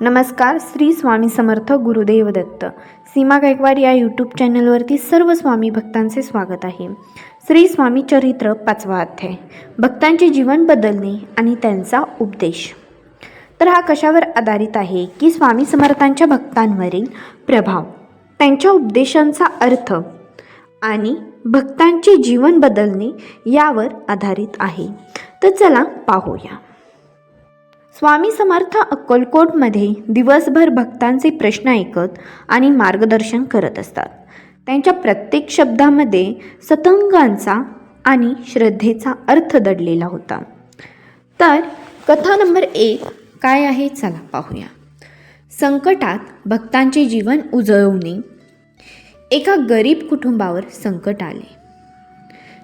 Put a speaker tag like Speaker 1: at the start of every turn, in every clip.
Speaker 1: नमस्कार श्री स्वामी समर्थ गुरुदेव दत्त. सीमा गायकवाड या यूट्यूब चॅनलवरती सर्व स्वामी भक्तांचे स्वागत आहे. श्री स्वामी चरित्र पाचवा अध्याय. भक्तांचे जीवन बदलणे आणि त्यांचा उपदेश. तर हा कशावर आधारित आहे की स्वामी समर्थांच्या भक्तांवरील प्रभाव त्यांच्या उपदेशांचा अर्थ आणि भक्तांचे जीवन बदलणे यावर आधारित आहे. तर चला पाहूया. स्वामी समर्थ अक्कलकोटमध्ये दिवसभर भक्तांचे प्रश्न ऐकत आणि मार्गदर्शन करत असतात. त्यांच्या प्रत्येक शब्दामध्ये सतंगांचा आणि श्रद्धेचा अर्थ दडलेला होता. तर कथा नंबर एक काय आहे चला पाहूया. संकटात भक्तांचे जीवन उजळवणे. एका गरीब कुटुंबावर संकट आले.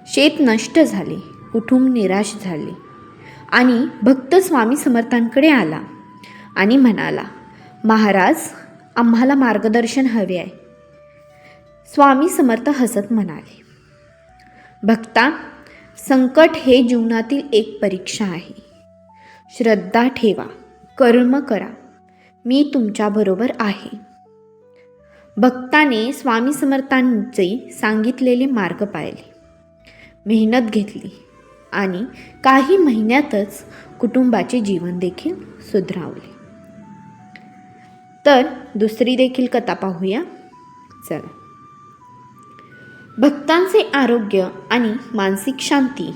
Speaker 1: शेत नष्ट झाले. कुटुंब निराश झाले. आणि भक्त स्वामी समर्थांकडे आला आणि म्हणाला महाराज आम्हाला मार्गदर्शन हवे आहे. स्वामी समर्थ हसत म्हणाले भक्ता संकट हे जीवनातील एक परीक्षा आहे. श्रद्धा ठेवा कर्म करा मी तुमच्याबरोबर आहे. भक्ताने स्वामी समर्थांचे सांगितलेले मार्ग पाळले मेहनत घेतली. आणि काही महिन्यातच कुटुंबाचे जीवन देखील सुधरावले. तर दुसरी देखील कथा पाहूया. चला. भक्तांचे आरोग्य आणि मानसिक शांती.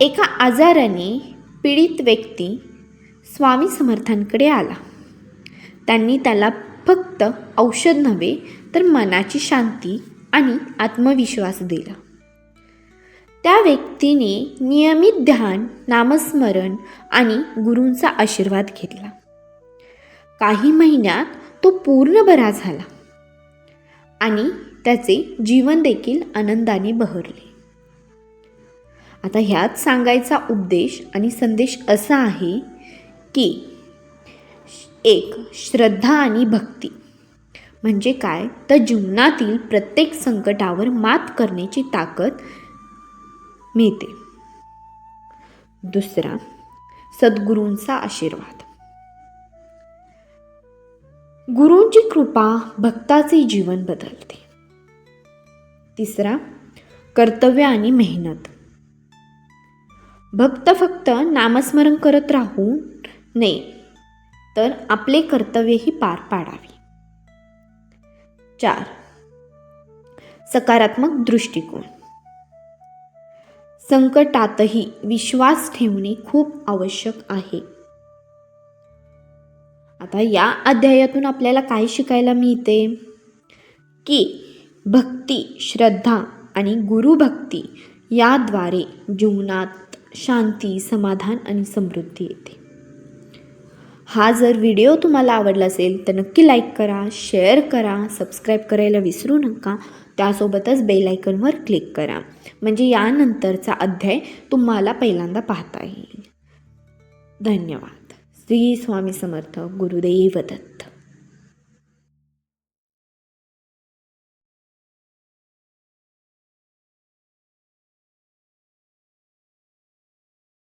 Speaker 1: एका आजाराने पीडित व्यक्ती स्वामी समर्थांकडे आला. त्यांनी त्याला फक्त औषध नव्हे तर मनाची शांती आणि आत्मविश्वास दिला. त्या व्यक्तीने नियमित ध्यान नामस्मरण आणि गुरूंचा आशीर्वाद घेतला. काही महिन्यात तो पूर्ण बरा झाला आणि त्याचे जीवन देखील आनंदाने बहरले. आता ह्यात सांगायचा उपदेश आणि संदेश असा आहे की एक श्रद्धा आणि भक्ती. म्हणजे काय? तर जीवनातील प्रत्येक संकटावर मात करण्याची ताकद मिळते. दुसरा सद्गुरूंचा आशीर्वाद. गुरूंची कृपा भक्ताचे जीवन बदलते. तिसरा कर्तव्य आणि मेहनत. भक्त फक्त नामस्मरण करत राहू नये तर आपले कर्तव्यही पार पाडावे. चार सकारात्मक दृष्टिकोन. संकटातही विश्वास ठेवणे खूप आवश्यक आहे. आता या अध्यायातून आपल्याला काय शिकायला मिळते? की भक्ती श्रद्धा आणि गुरुभक्ती याद्वारे जीवनात शांती समाधान आणि समृद्धी येते. हा जर व्हिडिओ तुम्हाला आवडला असेल तर नक्की लाईक करा शेअर करा सबस्क्राईब करायला विसरू नका. त्यासोबतच बेल आयकनवर क्लिक करा. म्हणजे यानंतरचा अध्याय तुम्हाला पहिल्यांदा पाहता येईल. धन्यवाद. श्री स्वामी समर्थ गुरुदेव दत्त.